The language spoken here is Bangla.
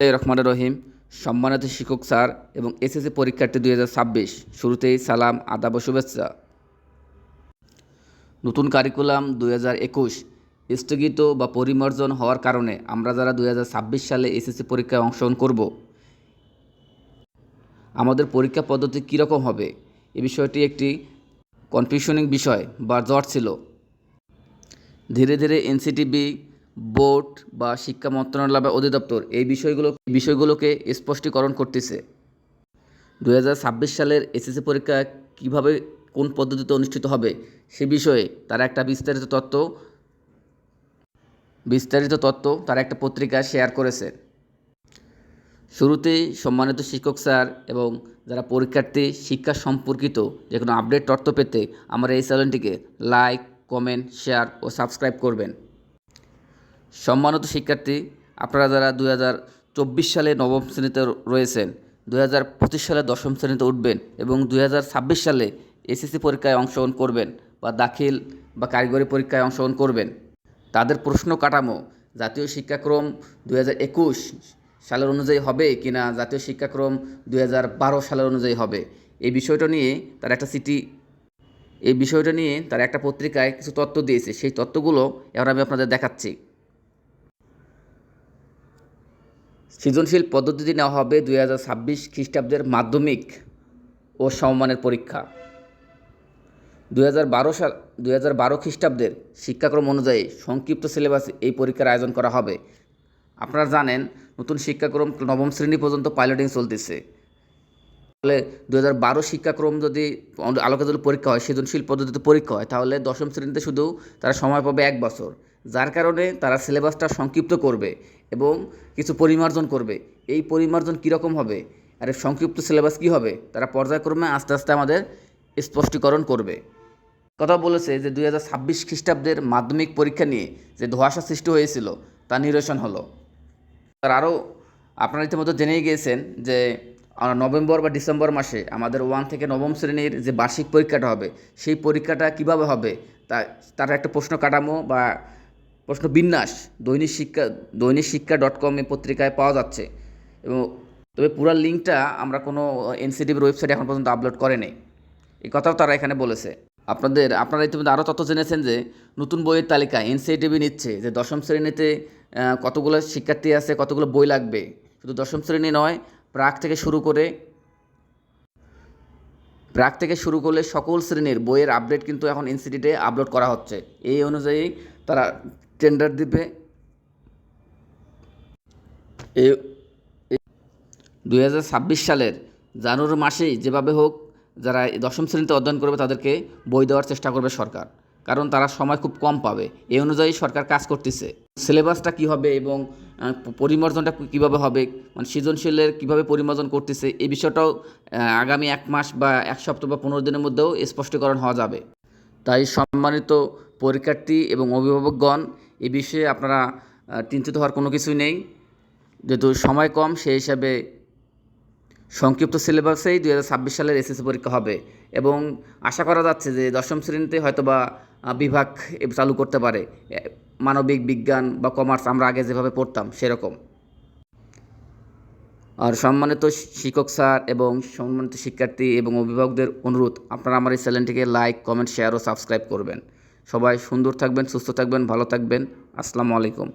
রহমান রহিম। সম্মানিত শিক্ষক স্যার এবং এসএসসি পরীক্ষার্থী দুই হাজার ছাব্বিশ, শুরুতেই সালাম, আদাব শুভেচ্ছা। নতুন কারিকুলাম দুই হাজার একুশ, স্থগিত বা পরিমার্জন হওয়ার কারণে আমরা যারা দুই হাজার ছাব্বিশ সালে এসএসসি পরীক্ষায় অংশগ্রহণ করব, আমাদের পরীক্ষা পদ্ধতি কীরকম হবে? এ বিষয়টি একটি কনফিউশনিং বিষয় বা জ্বর ছিল। ধীরে ধীরে এনসিটিবি বোর্ড বা শিক্ষা মন্ত্রণালয় বা অধিদপ্তর এই বিষয়গুলো বিষয়গুলোকে স্পষ্টীকরণ করতেছে। দু হাজার ছাব্বিশ সালের এসএসসি পরীক্ষা কীভাবে কোন পদ্ধতিতে অনুষ্ঠিত হবে সে বিষয়ে তারা একটা বিস্তারিত তথ্য বিস্তারিত তথ্য তারা একটা পত্রিকা শেয়ার করেছে। শুরুতেই সম্মানিত শিক্ষক স্যার এবং যারা পরীক্ষার্থী, শিক্ষা সম্পর্কিত যে কোনো আপডেট তথ্য পেতে আমার এই চ্যানেলটিকে লাইক কমেন্ট শেয়ার ও সাবস্ক্রাইব করবেন। সম্মানিত শিক্ষার্থী, আপনারা যারা দুই চব্বিশ সালে নবম শ্রেণীতে রয়েছেন, দুই পঁচিশ সালে দশম শ্রেণীতে উঠবেন এবং দুই ছাব্বিশ সালে এসএসসি পরীক্ষায় অংশগ্রহণ করবেন বা দাখিল বা কারিগরি পরীক্ষায় অংশগ্রহণ করবেন, তাদের প্রশ্ন কাঠামো, জাতীয় শিক্ষাক্রম দুই একুশ সালের অনুযায়ী হবে কি না জাতীয় শিক্ষাক্রম দু হাজার বারো সালের অনুযায়ী হবে, এই বিষয়টা নিয়ে তার একটা সিটি এই বিষয়টা নিয়ে তারা একটা পত্রিকায় কিছু তথ্য দিয়েছে, সেই তথ্যগুলো এবার আমি আপনাদের দেখাচ্ছি। সৃজনশীল পদ্ধতিতে নেওয়া হবে দুই হাজার ছাব্বিশ খ্রিস্টাব্দের মাধ্যমিক ও সমমানের পরীক্ষা। দুই হাজার বারো সাল, দুই হাজার বারো খ্রিস্টাব্দের শিক্ষাক্রম অনুযায়ী সংক্ষিপ্ত সিলেবাসে এই পরীক্ষার আয়োজন করা হবে। আপনারা জানেন, নতুন শিক্ষাক্রম নবম শ্রেণি পর্যন্ত পাইলটিং চলতেছে। তাহলে দু হাজার বারো শিক্ষাক্রম যদি আলোকে পরীক্ষা হয়, সৃজনশীল পদ্ধতিতে পরীক্ষা হয়, তাহলে দশম শ্রেণীতে শুধু তারা সময় পাবে এক বছর। যার কারণে তারা সিলেবাসটা সংক্ষিপ্ত করবে এবং কিছু পরিমার্জন করবে। এই পরিমার্জন কীরকম হবে? আর সংক্ষিপ্ত সিলেবাস কী হবে? তারা পর্যায়ক্রমে আস্তে আস্তে আমাদের স্পষ্টীকরণ করবে। কথা বলেছে যে দুই হাজার ছাব্বিশ খ্রিস্টাব্দের মাধ্যমিক পরীক্ষা নিয়ে যে ধোঁয়াশা সৃষ্টি হয়েছিল, তা নিরসন হলো। আর আরও আপনারা ইতিমধ্যে জেনেই গিয়েছেন যে নভেম্বর বা ডিসেম্বর মাসে আমাদের ওয়ান থেকে নবম শ্রেণির যে বার্ষিক পরীক্ষাটা হবে, সেই পরীক্ষাটা কীভাবে হবে? তা, তার একটা প্রশ্ন কাঠামো বা প্রশ্ন বিন্যাস, দৈনিক শিক্ষা দৈনিক শিক্ষা ডট কম এই পত্রিকায় পাওয়া যাচ্ছে। এবং তবে পুরো লিঙ্কটা আমরা কোনো এনসিটিভির ওয়েবসাইটে এখন পর্যন্ত আপলোড করেনি এই কথাও তারা এখানে বলেছে। আপনাদের, আপনারা ইতিমধ্যে আরও তথ্য জেনেছেন যে নতুন বইয়ের তালিকা এনসিটিভি নিচ্ছে যে দশম শ্রেণীতে কতগুলো শিক্ষার্থী আছে, কতগুলো বই লাগবে। শুধু দশম শ্রেণি নয়, প্রাক থেকে শুরু করে, প্রাক থেকে শুরু করলে সকল শ্রেণির বইয়ের আপডেট কিন্তু এখন ইনস্টিটিউটে আপলোড করা হচ্ছে। এই অনুযায়ী তারা টেন্ডার দিবে। এই দুই সালের জানুয়ারি মাসেই যেভাবে হোক যারা দশম শ্রেণীতে অধ্যয়ন করবে তাদেরকে বই দেওয়ার চেষ্টা করবে সরকার। কারণ তারা সময় খুব কম পাবে। এই অনুযায়ী সরকার কাজ করতেছে। সিলেবাসটা কী হবে এবং পরিমার্জনটা কীভাবে হবে মানে সৃজনশীলের কীভাবে পরিমার্জন করতেছে, এই বিষয়টাও আগামী এক মাস বা এক সপ্তাহ বা পনেরো দিনের মধ্যেও স্পষ্টীকরণ হওয়া যাবে। তাই সম্মানিত পরীক্ষার্থী এবং অভিভাবকগণ এ বিষয়ে আপনারা চিন্তিত হওয়ার কোনো কিছুই নেই। যেহেতু সময় কম, সেই হিসাবে সংক্ষিপ্ত সিলেবাসেই দু হাজার ছাব্বিশ সালের এসএসসি পরীক্ষা হবে। এবং আশা করা যাচ্ছে যে দশম শ্রেণীতে হয়তো বা বিভাগ চালু করতে পারে। মানবিক বিজ্ঞান বা কমার্স আমরা আগে যেভাবে পড়তাম, সেরকম। আর সম্মানিত শিক্ষক স্যার এবং সম্মানিত শিক্ষার্থী এবং অভিভাবকদের অনুরোধ, আপনারা আমার এই চ্যানেলটিকে লাইক, কমেন্ট, শেয়ার ও সাবস্ক্রাইব করবেন। সবাই সুন্দর থাকবেন সুস্থ থাকবেন ভালো থাকবেন। আসসালামু আলাইকুম।